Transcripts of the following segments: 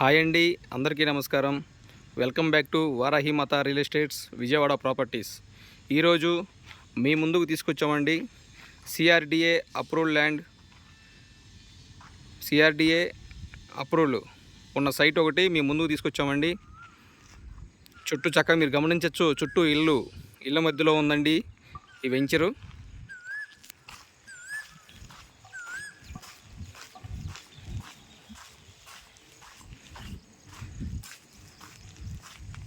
Hi అండి అందరికీ నమస్కారం. Welcome back to Varahi Mata real estates Vijayawada properties. ఈరోజు మీ ముందుకు తీసుకొచ్చామండి. CRDA approved land CRDA approved ఉన్న సైట్ ఒకటి మీ ముందుకు తీసుకొచ్చామండి. చుట్టూ చక్కగా మీరు గమనించవచ్చు చుట్టూ ఇల్లు ఇళ్ళ మధ్యలో ఉందండి ఈ వెంచరు.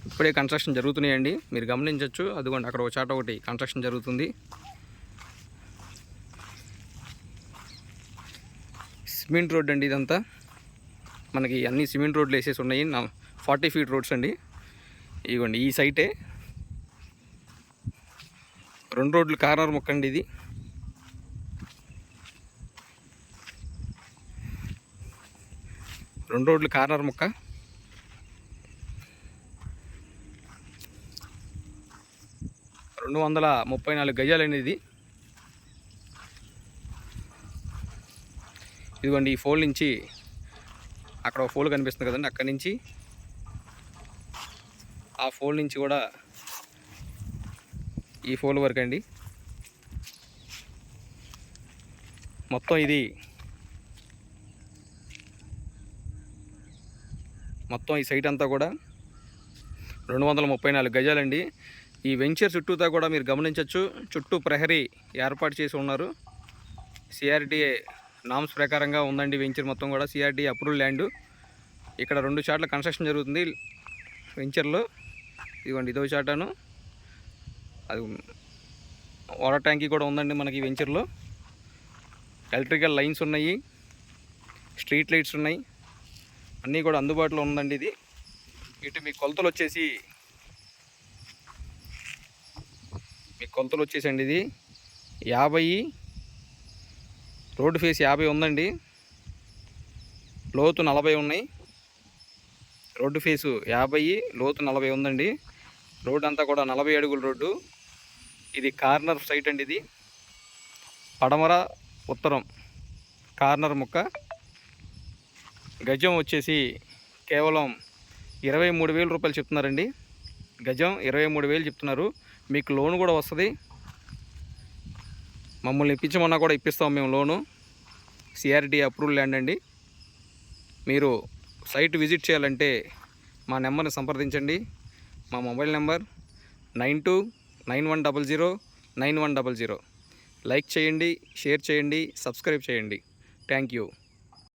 ఇప్పుడే కన్స్ట్రక్షన్ జరుగుతున్నాయండి. మీరు గమనించవచ్చు అదిగోండి అక్కడ ఒక చాట ఒకటి కన్స్ట్రక్షన్ జరుగుతుంది. సిమెంట్ రోడ్ అండి ఇదంతా. మనకి అన్ని సిమెంట్ రోడ్లు వేసేసి ఉన్నాయి. ఫార్టీ ఫీట్ రోడ్స్ అండి. ఇదిగోండి ఈ సైటే. రెండు రోడ్లు కార్నర్ మొక్క అండి ఇది. రెండు రోడ్లు కార్నర్ మొక్క. రెండు వందల ముప్పై నాలుగు గజాలు అనేది. ఇదిగోండి ఈ ఫోల్ నుంచి అక్కడ ఒక ఫోల్ కనిపిస్తుంది కదండి అక్కడి నుంచి. ఆ ఫోల్ నుంచి కూడా ఈ ఫోల్ వరకు అండి. మొత్తం ఇది మొత్తం ఈ సైట్ అంతా కూడా రెండు వందల ముప్పై నాలుగు గజాలండి. ఈ వెంచర్ చుట్టూతా కూడా మీరు గమనించవచ్చు చుట్టూ ప్రహరీ ఏర్పాటు చేసి ఉన్నారు. సిఆర్డీఏ నామ్స్ ప్రకారంగా ఉందండి వెంచర్ మొత్తం కూడా. CRD approve land. ఇక్కడ రెండు చాట్ల కన్స్ట్రక్షన్ జరుగుతుంది వెంచర్లో. ఇదిగోండి ఇదో చాటాను. అది వాటర్ ట్యాంకీ కూడా ఉందండి మనకి వెంచర్లో. ఎలక్ట్రికల్ లైన్స్ ఉన్నాయి. స్ట్రీట్ లైట్స్ ఉన్నాయి. అన్నీ కూడా అందుబాటులో ఉందండి ఇది. ఇటు మీ కొలతలు వచ్చేసి మీ కొలతలు వచ్చేసండి ఇది. యాభై. రోడ్డు ఫేస్ యాభై ఉందండి. లోతు నలభై ఉన్నాయి. రోడ్డు ఫేసు యాభై లోతు నలభై ఉందండి. రోడ్డు అంతా కూడా నలభై అడుగుల రోడ్డు. ఇది కార్నర్ సైట్ అండి ఇది. పడమర ఉత్తరం కార్నర్ ముక్క. గజం వచ్చేసి కేవలం ఇరవై మూడు వేల రూపాయలు చెప్తున్నారండి. గజం ఇరవై మూడు వేలు చెప్తున్నారు. మీకు లోన్ కూడా వస్తుంది. మమ్మల్ని ఇప్పించమన్నా కూడా ఇప్పిస్తాం మేము లోను. సిఆర్డి అప్రూవల్ ల్యాండ్ అండి. మీరు సైట్ విజిట్ చేయాలంటే మా నెంబర్ని సంప్రదించండి. మా mobile number nine two nine one double zero nine one double zero. Like చేయండి షేర్ చేయండి సబ్స్క్రైబ్ చేయండి. Thank you.